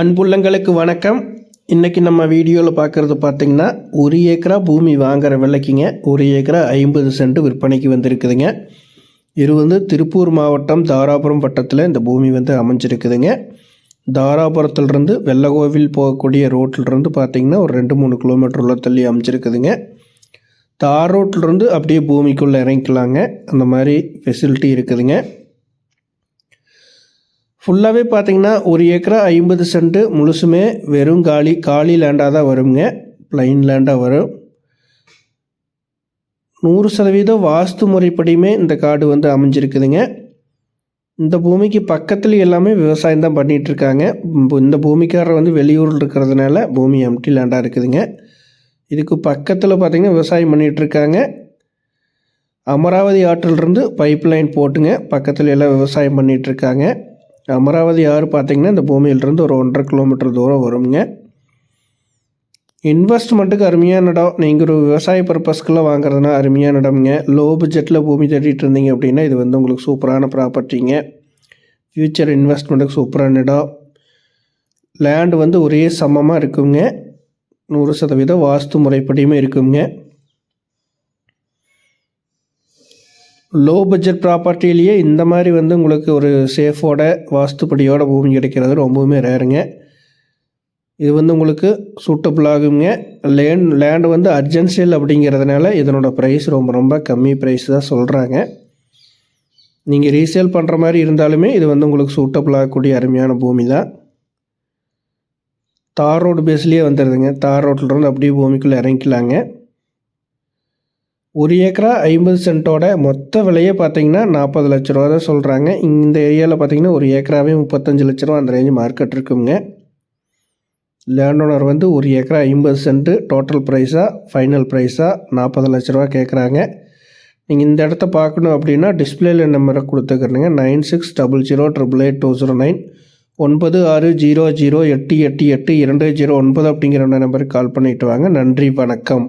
அன்புள்ளங்களுக்கு வணக்கம். இன்றைக்கி நம்ம வீடியோவில் பார்க்குறது பார்த்திங்கன்னா ஒரு ஏக்கரா பூமி வாங்குகிற விலைக்குங்க. ஒரு ஏக்கரா ஐம்பது சென்ட் விற்பனைக்கு வந்திருக்குதுங்க. இது வந்து திருப்பூர் மாவட்டம் தாராபுரம் வட்டத்தில் இந்த பூமி வந்து அமைஞ்சிருக்குதுங்க. தாராபுரத்துலேருந்து வெள்ளகோவில் போகக்கூடிய ரோட்டிலிருந்து பார்த்திங்கன்னா ஒரு ரெண்டு மூணு கிலோமீட்டர் உள்ள தள்ளி அமைஞ்சிருக்குதுங்க. தார் ரோட்டிலிருந்து அப்படியே பூமிக்குள்ளே இறங்கிக்கலாங்க. அந்த மாதிரி ஃபெசிலிட்டி இருக்குதுங்க. ஃபுல்லாகவே பார்த்தீங்கன்னா ஒரு ஏக்கரா ஐம்பது சென்ட்டு முழுசுமே வெறும் காலி காலி லேண்டாக தான் வருங்க. ப்ளைன் லேண்டாக வரும். நூறு சதவீதம் வாஸ்து முறைப்படியுமே இந்த காடு வந்து அமைஞ்சிருக்குதுங்க. இந்த பூமிக்கு பக்கத்தில் எல்லாமே விவசாயம் தான் பண்ணிகிட்ருக்காங்க இந்த பூமிக்காரர் வந்து வெளியூரில் இருக்கிறதுனால பூமி எம்டி லேண்டாக இருக்குதுங்க. இதுக்கு பக்கத்தில் பார்த்திங்கன்னா விவசாயம் பண்ணிகிட்ருக்காங்க அமராவதி ஆற்றிலிருந்து பைப் லைன் போட்டுங்க. பக்கத்தில் எல்லாம் விவசாயம் பண்ணிகிட்ருக்காங்க அமராவதி ஆறு பார்த்திங்கன்னா இந்த பூமியிலிருந்து ஒரு ஒன்றரை கிலோமீட்டர் தூரம் வருங்க. இன்வெஸ்ட்மெண்ட்டுக்கு அருமையான இடம். நீங்கள் ஒரு விவசாய பர்பஸ்க்குள்ளே வாங்குறதுனா அருமையான இடம்ங்க. லோ பட்ஜெட்டில் பூமி தேடிட்டு இருந்தீங்க அப்படின்னா இது வந்து உங்களுக்கு சூப்பரான ப்ராப்பர்ட்டிங்க. ஃப்யூச்சர் இன்வெஸ்ட்மெண்ட்டுக்கு சூப்பரான இடம். லேண்டு வந்து ஒரே சமமாக இருக்குங்க. நூறு சதவீதம் வாஸ்து முறைப்படியுமே இருக்குங்க. லோ பட்ஜெட் ப்ராப்பர்ட்டிலேயே இந்த மாதிரி வந்து உங்களுக்கு ஒரு சேஃபோட வாஸ்துப்படியோட பூமி கிடைக்கிறது ரொம்பவுமே ரேருங்க இது வந்து உங்களுக்கு சூட்டபிள் ஆகுங்க. லேண்ட் லேண்டு வந்து அர்ஜென்சியல் அப்படிங்கிறதுனால இதனோட ப்ரைஸ் ரொம்ப ரொம்ப கம்மி ப்ரைஸ் தான் சொல்கிறாங்க நீங்கள் ரீசேல் பண்ணுற மாதிரி இருந்தாலுமே இது வந்து உங்களுக்கு சூட்டபிள் ஆகக்கூடிய அருமையான பூமி தான். தார் ரோடு பேஸ்லேயே வந்துடுதுங்க தார் ரோட்டில் அப்படியே பூமிக்குள்ளே இறங்கிக்கலாங்க. ஒரு ஏக்கரா ஐம்பது சென்ட்டோட மொத்த விலையே பார்த்தீங்கன்னா நாற்பது லட்ச ரூபா தான் சொல்கிறாங்க இந்த ஏரியாவில் பார்த்தீங்கன்னா ஒரு ஏக்கராவே முப்பத்தஞ்சு லட்ச ரூபா அந்த ரேஞ்சு மார்க்கெட் இருக்குங்க. லேண்ட் ஓனர் வந்து ஒரு ஏக்கரா ஐம்பது சென்ட்டு டோட்டல் ப்ரைஸாக ஃபைனல் ப்ரைஸாக நாற்பது லட்ச ரூபா கேட்குறாங்க நீங்கள் இந்த இடத்த பார்க்கணும் அப்படின்னா டிஸ்பிளேல நம்பரை கொடுத்துக்கிறேங்க. Nine six double zero triple eight two zero nine ஒன்பது ஆறு ஜீரோ ஜீரோ எட்டு எட்டு எட்டு இரண்டு ஜீரோ ஒன்பது அப்படிங்கிற நம்பருக்கு கால் பண்ணிவிட்டு வாங்க. நன்றி வணக்கம்.